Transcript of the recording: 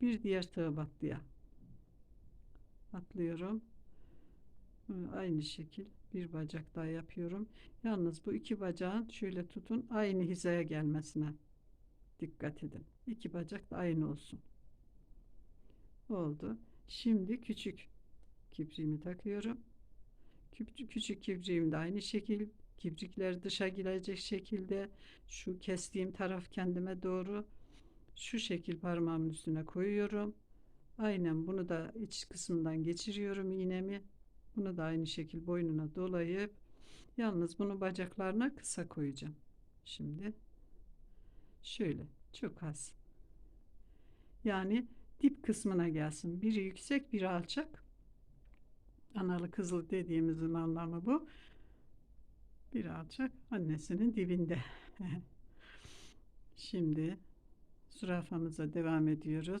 bir diğer tığ battıya atlıyorum. Aynı şekil bir bacak daha yapıyorum. Yalnız bu iki bacağın şöyle tutun aynı hizaya gelmesine dikkat edin. İki bacak da aynı olsun. Oldu. Şimdi küçük kipriğimi takıyorum. Küçük, küçük kibriğim de aynı şekil. Kiprikler dışa girecek şekilde şu kestiğim taraf kendime doğru şu şekil parmağımın üstüne koyuyorum. Aynen bunu da iç kısmından geçiriyorum iğnemi. Bunu da aynı şekil boynuna dolayıp yalnız bunu bacaklarına kısa koyacağım. Şimdi şöyle çok az. Yani dip kısmına gelsin. Biri yüksek, biri alçak. Analı kızıl dediğimizin anlamı bu. Biri alçak, annesinin dibinde. Şimdi zürafamıza devam ediyoruz.